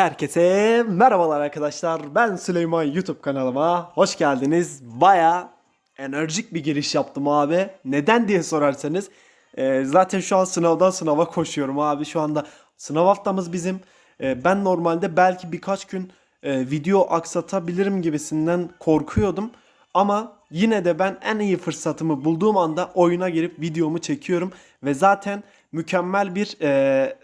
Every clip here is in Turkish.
Herkese merhabalar arkadaşlar. Ben Süleyman YouTube kanalıma hoş geldiniz. Baya enerjik bir giriş yaptım abi. Neden diye sorarsanız e, zaten şu an sınavdan sınava koşuyorum abi. Şu anda sınav haftamız bizim. E, ben normalde belki birkaç gün e, video aksatabilirim gibisinden korkuyordum. Ama yine de ben en iyi fırsatımı bulduğum anda oyuna girip videomu çekiyorum. Ve zaten mükemmel bir e,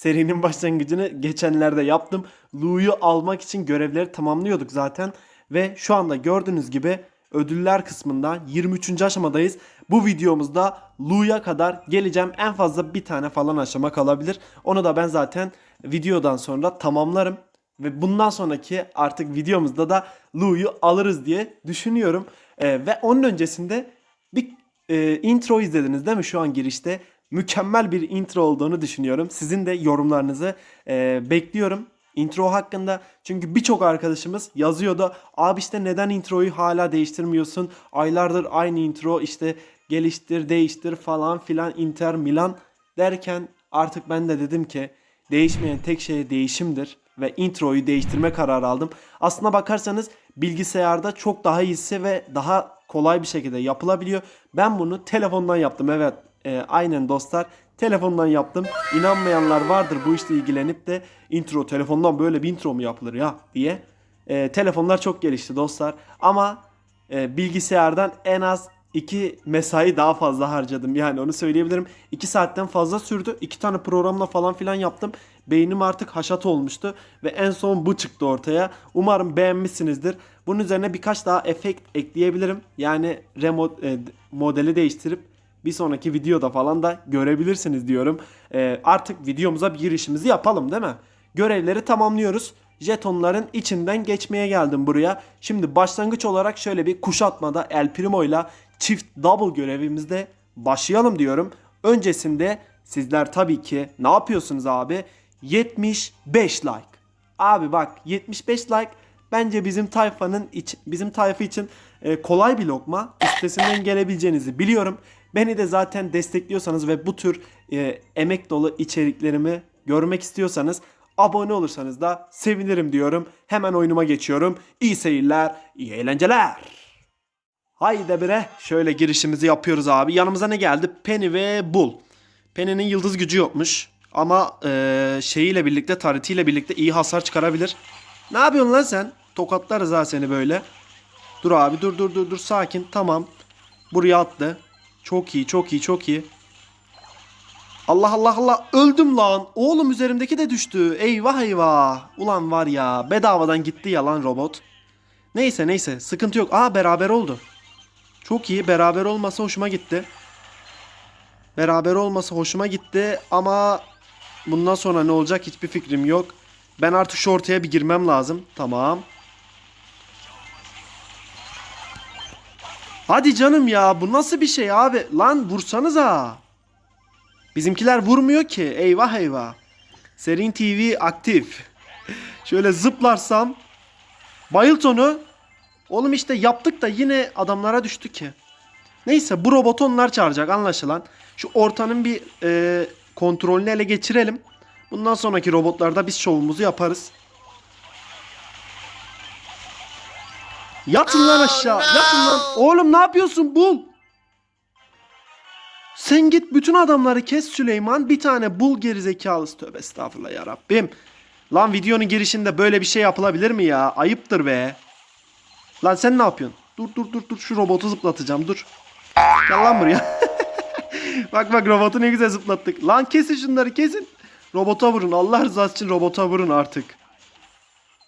serinin başlangıcını geçenlerde yaptım. Lu'yu almak için görevleri tamamlıyorduk zaten. Ve şu anda gördüğünüz gibi ödüller kısmında 23. aşamadayız. Bu videomuzda Lu'ya kadar geleceğim. En fazla bir tane falan aşama kalabilir. Onu da ben zaten videodan sonra tamamlarım. Ve bundan sonraki artık videomuzda da Lu'yu alırız diye düşünüyorum. Ee, ve onun öncesinde bir e, intro izlediniz değil mi şu an girişte? Mükemmel bir intro olduğunu düşünüyorum. Sizin de yorumlarınızı e, bekliyorum. Intro hakkında çünkü birçok arkadaşımız yazıyordu. Abi işte neden introyu hala değiştirmiyorsun? Aylardır aynı intro işte geliştir değiştir falan filan Inter Milan derken artık ben de dedim ki değişmeyen tek şey değişimdir ve introyu değiştirme kararı aldım. Aslına bakarsanız bilgisayarda çok daha iyisi ve daha kolay bir şekilde yapılabiliyor. Ben bunu telefondan yaptım evet e, aynen dostlar telefondan yaptım. İnanmayanlar vardır bu işle ilgilenip de intro telefondan böyle bir intro mu yapılır ya diye. E, telefonlar çok gelişti dostlar ama e, bilgisayardan en az 2 mesai daha fazla harcadım. Yani onu söyleyebilirim. 2 saatten fazla sürdü. 2 tane programla falan filan yaptım. Beynim artık haşat olmuştu. Ve en son bu çıktı ortaya. Umarım beğenmişsinizdir. Bunun üzerine birkaç daha efekt ekleyebilirim. Yani remote, e, modeli değiştirip bir sonraki videoda falan da görebilirsiniz diyorum. E, artık videomuza bir girişimizi yapalım değil mi? Görevleri tamamlıyoruz. Jetonların içinden geçmeye geldim buraya. Şimdi başlangıç olarak şöyle bir kuşatmada El Primo ile çift double görevimizde başlayalım diyorum. Öncesinde sizler tabii ki ne yapıyorsunuz abi? 75 like. Abi bak 75 like bence bizim tayfanın iç, bizim tayfa için e, kolay bir lokma. Üstesinden gelebileceğinizi biliyorum. Beni de zaten destekliyorsanız ve bu tür e, emek dolu içeriklerimi görmek istiyorsanız abone olursanız da sevinirim diyorum. Hemen oyunuma geçiyorum. İyi seyirler, iyi eğlenceler. Haydi bire şöyle girişimizi yapıyoruz abi. Yanımıza ne geldi? Penny ve Bull. Penny'nin yıldız gücü yokmuş. Ama e, şeyiyle birlikte, taritiyle birlikte iyi hasar çıkarabilir. Ne yapıyorsun lan sen? Tokatlarız ha seni böyle. Dur abi dur dur dur dur sakin tamam. Buraya attı. Çok iyi çok iyi çok iyi. Allah Allah Allah öldüm lan. Oğlum üzerimdeki de düştü. Eyvah eyvah. Ulan var ya bedavadan gitti yalan robot. Neyse neyse sıkıntı yok. Aa beraber oldu. Çok iyi beraber olması hoşuma gitti. Beraber olması hoşuma gitti ama bundan sonra ne olacak hiçbir fikrim yok. Ben artık şu ortaya bir girmem lazım. Tamam. Hadi canım ya bu nasıl bir şey abi? Lan vursanıza. Bizimkiler vurmuyor ki. Eyvah eyvah. Serin TV aktif. Şöyle zıplarsam. Bayılt onu. Oğlum işte yaptık da yine adamlara düştü ki. Neyse bu robotu onlar çağıracak anlaşılan. Şu ortanın bir e, kontrolünü ele geçirelim. Bundan sonraki robotlarda biz şovumuzu yaparız. Yatın lan aşağı. Yatın lan. Oğlum ne yapıyorsun bul. Sen git bütün adamları kes Süleyman. Bir tane bul gerizekalısı. Tövbe estağfurullah ya Rabbim. Lan videonun girişinde böyle bir şey yapılabilir mi ya? Ayıptır be. Lan sen ne yapıyorsun? Dur dur dur dur şu robotu zıplatacağım dur. Gel lan buraya. bak bak robotu ne güzel zıplattık. Lan kesin şunları kesin. Robota vurun. Allah rızası için robota vurun artık.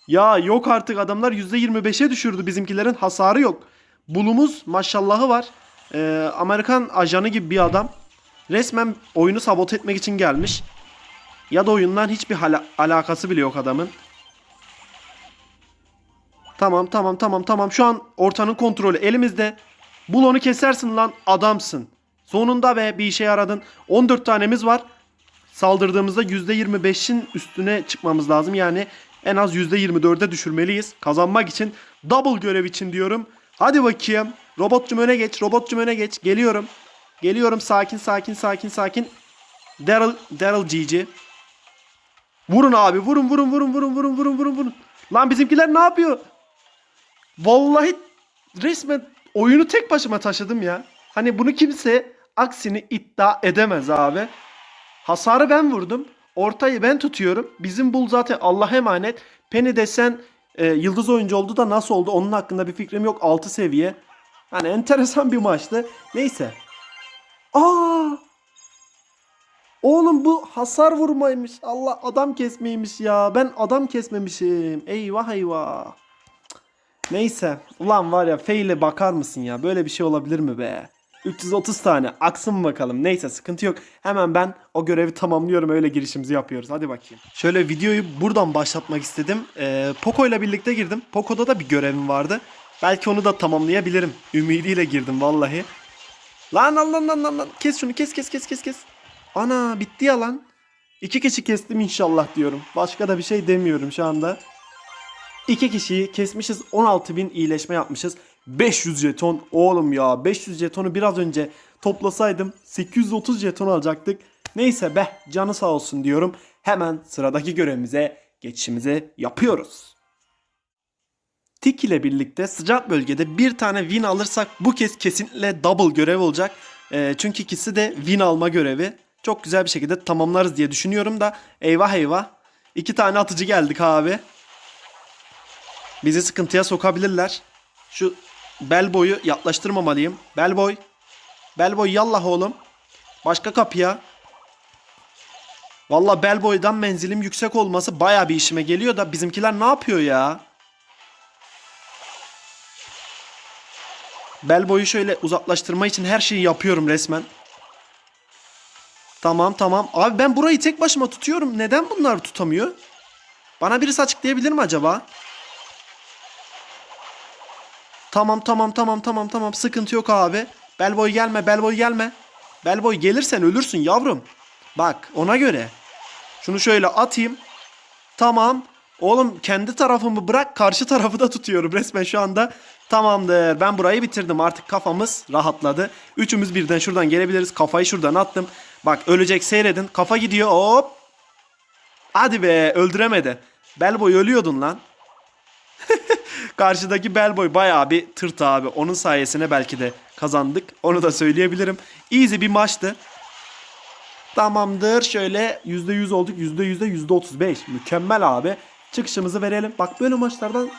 Ya yok artık adamlar %25'e düşürdü bizimkilerin hasarı yok. Bulumuz maşallahı var. Ee, Amerikan ajanı gibi bir adam. Resmen oyunu sabote etmek için gelmiş. Ya da oyundan hiçbir hala- alakası bile yok adamın. Tamam tamam tamam tamam şu an ortanın kontrolü elimizde. Bul onu kesersin lan adamsın. Sonunda be bir işe yaradın. 14 tanemiz var. Saldırdığımızda %25'in üstüne çıkmamız lazım. Yani en az %24'e düşürmeliyiz. Kazanmak için double görev için diyorum. Hadi bakayım. Robotcum öne geç. Robotcum öne geç. Geliyorum. Geliyorum sakin sakin sakin sakin. Daryl Daryl GG. Vurun abi. Vurun vurun vurun vurun vurun vurun vurun vurun. Lan bizimkiler ne yapıyor? Vallahi resmen oyunu tek başıma taşıdım ya. Hani bunu kimse aksini iddia edemez abi. Hasarı ben vurdum. Ortayı ben tutuyorum. Bizim bul zaten Allah'a emanet. Penny desen e, yıldız oyuncu oldu da nasıl oldu onun hakkında bir fikrim yok. 6 seviye. Hani enteresan bir maçtı. Neyse. Aa! Oğlum bu hasar vurmaymış. Allah adam kesmeymiş ya. Ben adam kesmemişim. Eyvah eyvah. Neyse. Ulan var ya feyle bakar mısın ya? Böyle bir şey olabilir mi be? 330 tane. Aksın bakalım. Neyse sıkıntı yok. Hemen ben o görevi tamamlıyorum. Öyle girişimizi yapıyoruz. Hadi bakayım. Şöyle videoyu buradan başlatmak istedim. Ee, Poco ile birlikte girdim. Poco'da da bir görevim vardı. Belki onu da tamamlayabilirim. Ümidiyle girdim vallahi. Lan lan lan lan lan lan. Kes şunu kes kes kes kes kes. Ana bitti ya lan. İki kişi kestim inşallah diyorum. Başka da bir şey demiyorum şu anda. İki kişiyi kesmişiz. 16.000 iyileşme yapmışız. 500 jeton. Oğlum ya 500 jetonu biraz önce toplasaydım 830 jeton alacaktık. Neyse be canı sağ olsun diyorum. Hemen sıradaki görevimize geçişimizi yapıyoruz. Tik ile birlikte sıcak bölgede bir tane win alırsak bu kez kesinlikle double görev olacak. Ee, çünkü ikisi de win alma görevi. Çok güzel bir şekilde tamamlarız diye düşünüyorum da eyvah eyvah. İki tane atıcı geldik abi. Bizi sıkıntıya sokabilirler. Şu bel boyu yaklaştırmamalıyım. Bel boy. Bel boy yallah oğlum. Başka kapıya. Valla bel boydan menzilim yüksek olması baya bir işime geliyor da bizimkiler ne yapıyor ya? Bel boyu şöyle uzaklaştırma için her şeyi yapıyorum resmen. Tamam tamam. Abi ben burayı tek başıma tutuyorum. Neden bunlar tutamıyor? Bana birisi açıklayabilir mi acaba? Tamam tamam tamam tamam tamam sıkıntı yok abi. Belboy gelme Belboy gelme. Belboy gelirsen ölürsün yavrum. Bak ona göre. Şunu şöyle atayım. Tamam. Oğlum kendi tarafımı bırak karşı tarafı da tutuyorum resmen şu anda. Tamamdır ben burayı bitirdim artık kafamız rahatladı. Üçümüz birden şuradan gelebiliriz. Kafayı şuradan attım. Bak ölecek seyredin. Kafa gidiyor hop. Hadi be öldüremedi. Belboy ölüyordun lan. Karşıdaki Bellboy bayağı bir tırt abi. Onun sayesinde belki de kazandık. Onu da söyleyebilirim. Easy bir maçtı. Tamamdır. Şöyle %100 olduk. %100'de %35. Mükemmel abi. Çıkışımızı verelim. Bak böyle maçlardan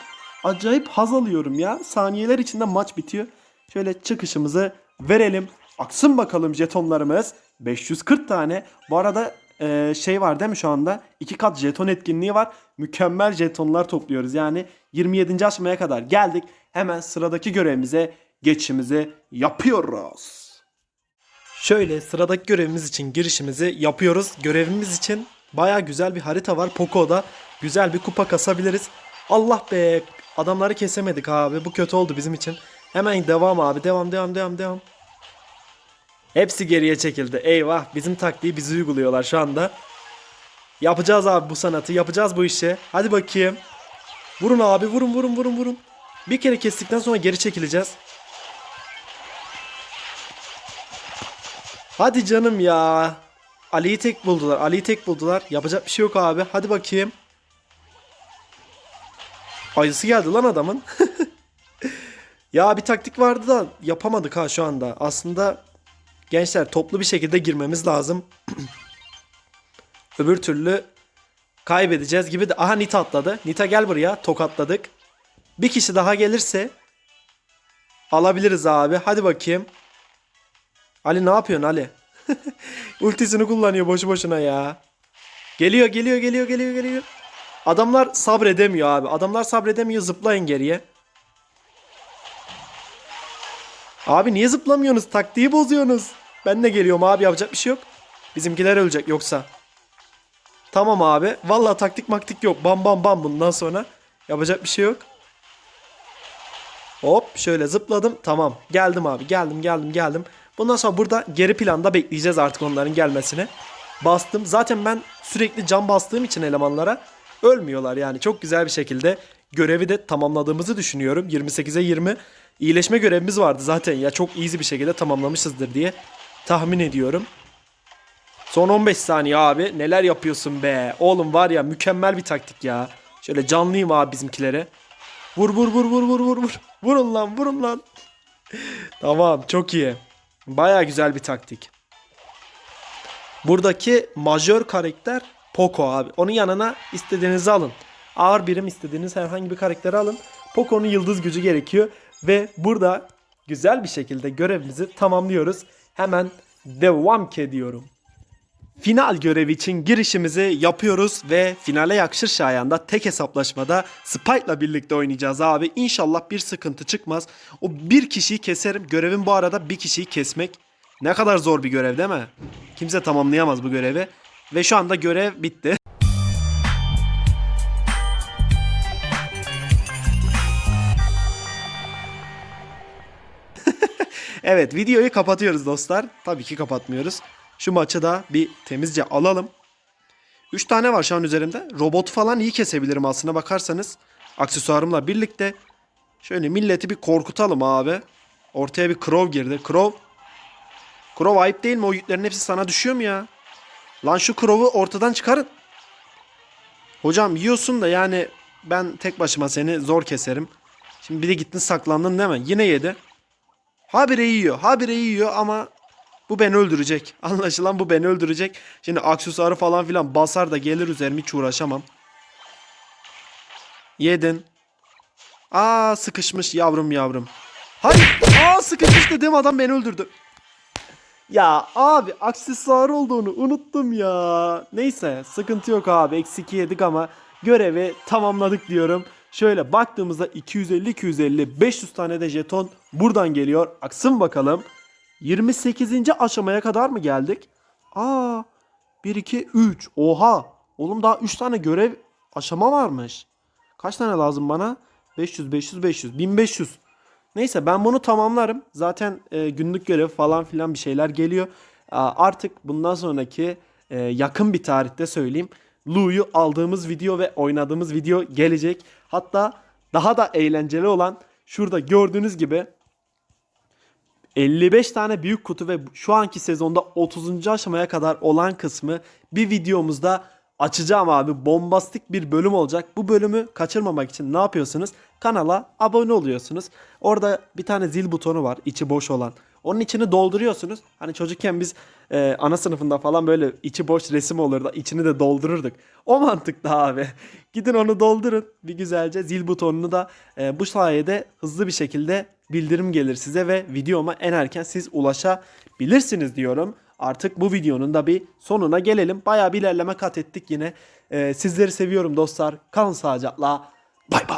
acayip haz alıyorum ya. Saniyeler içinde maç bitiyor. Şöyle çıkışımızı verelim. Aksın bakalım jetonlarımız. 540 tane. Bu arada e, şey var değil mi şu anda? İki kat jeton etkinliği var. Mükemmel jetonlar topluyoruz. Yani 27. aşamaya kadar geldik. Hemen sıradaki görevimize geçişimizi yapıyoruz. Şöyle sıradaki görevimiz için girişimizi yapıyoruz. Görevimiz için baya güzel bir harita var. Poco'da güzel bir kupa kasabiliriz. Allah be adamları kesemedik abi. Bu kötü oldu bizim için. Hemen devam abi. Devam devam devam devam. Hepsi geriye çekildi. Eyvah bizim taktiği bizi uyguluyorlar şu anda. Yapacağız abi bu sanatı. Yapacağız bu işi. Hadi bakayım. Vurun abi vurun vurun vurun vurun. Bir kere kestikten sonra geri çekileceğiz. Hadi canım ya. Ali'yi tek buldular. Ali'yi tek buldular. Yapacak bir şey yok abi. Hadi bakayım. Ayısı geldi lan adamın. ya bir taktik vardı da yapamadık ha şu anda. Aslında gençler toplu bir şekilde girmemiz lazım. Öbür türlü kaybedeceğiz gibi de. Aha Nita atladı. Nita gel buraya. Tokatladık. Bir kişi daha gelirse alabiliriz abi. Hadi bakayım. Ali ne yapıyorsun Ali? Ultisini kullanıyor boşu boşuna ya. Geliyor geliyor geliyor geliyor geliyor. Adamlar sabredemiyor abi. Adamlar sabredemiyor zıplayın geriye. Abi niye zıplamıyorsunuz? Taktiği bozuyorsunuz. Ben de geliyorum abi yapacak bir şey yok. Bizimkiler ölecek yoksa. Tamam abi. Vallahi taktik maktik yok. Bam bam bam bundan sonra. Yapacak bir şey yok. Hop şöyle zıpladım. Tamam. Geldim abi. Geldim geldim geldim. Bundan sonra burada geri planda bekleyeceğiz artık onların gelmesini. Bastım. Zaten ben sürekli cam bastığım için elemanlara ölmüyorlar yani. Çok güzel bir şekilde görevi de tamamladığımızı düşünüyorum. 28'e 20 iyileşme görevimiz vardı zaten ya. Çok easy bir şekilde tamamlamışızdır diye tahmin ediyorum. Son 15 saniye abi. Neler yapıyorsun be? Oğlum var ya mükemmel bir taktik ya. Şöyle canlıyım abi bizimkilere. Vur vur vur vur vur vur vur. Vurun lan vurun lan. tamam çok iyi. Baya güzel bir taktik. Buradaki majör karakter Poco abi. Onun yanına istediğinizi alın. Ağır birim istediğiniz herhangi bir karakteri alın. Poco'nun yıldız gücü gerekiyor. Ve burada güzel bir şekilde görevimizi tamamlıyoruz. Hemen devam ki diyorum. Final görevi için girişimizi yapıyoruz ve finale yakışır şayanda tek hesaplaşmada Spike'la birlikte oynayacağız abi. İnşallah bir sıkıntı çıkmaz. O bir kişiyi keserim. Görevim bu arada bir kişiyi kesmek. Ne kadar zor bir görev değil mi? Kimse tamamlayamaz bu görevi. Ve şu anda görev bitti. Evet videoyu kapatıyoruz dostlar. Tabii ki kapatmıyoruz. Şu maçı da bir temizce alalım. 3 tane var şu an üzerimde. Robotu falan iyi kesebilirim aslına bakarsanız. Aksesuarımla birlikte. Şöyle milleti bir korkutalım abi. Ortaya bir Crow girdi. Crow. Crow ayıp değil mi? O yüklerin hepsi sana düşüyor mu ya? Lan şu Crow'u ortadan çıkarın. Hocam yiyorsun da yani ben tek başıma seni zor keserim. Şimdi bir de gittin saklandın değil mi? Yine yedi. Habire yiyor. Habire yiyor ama bu beni öldürecek. Anlaşılan bu beni öldürecek. Şimdi aksesuarı falan filan basar da gelir üzerime hiç uğraşamam. Yedin. Aa sıkışmış yavrum yavrum. Hayır. Aa sıkışmış dedim adam beni öldürdü. Ya abi aksesuar olduğunu unuttum ya. Neyse sıkıntı yok abi. Eksi 2 yedik ama görevi tamamladık diyorum. Şöyle baktığımızda 250 250 500 tane de jeton buradan geliyor. Aksın bakalım. 28. aşamaya kadar mı geldik? Aa 1 2 3. Oha. Oğlum daha 3 tane görev aşama varmış. Kaç tane lazım bana? 500 500 500 1500. Neyse ben bunu tamamlarım. Zaten e, günlük görev falan filan bir şeyler geliyor. Aa, artık bundan sonraki e, yakın bir tarihte söyleyeyim. Lu'yu aldığımız video ve oynadığımız video gelecek. Hatta daha da eğlenceli olan şurada gördüğünüz gibi 55 tane büyük kutu ve şu anki sezonda 30. aşamaya kadar olan kısmı bir videomuzda açacağım abi. Bombastik bir bölüm olacak. Bu bölümü kaçırmamak için ne yapıyorsunuz? Kanala abone oluyorsunuz. Orada bir tane zil butonu var içi boş olan. Onun içini dolduruyorsunuz. Hani çocukken biz e, ana sınıfında falan böyle içi boş resim olurdu. içini de doldururduk. O mantıkta abi. Gidin onu doldurun bir güzelce. Zil butonunu da e, bu sayede hızlı bir şekilde bildirim gelir size ve videoma en erken siz ulaşabilirsiniz diyorum. Artık bu videonun da bir sonuna gelelim. Bayağı bir ilerleme kat ettik yine. E, sizleri seviyorum dostlar. Kalın sağlıcakla. Bay bay.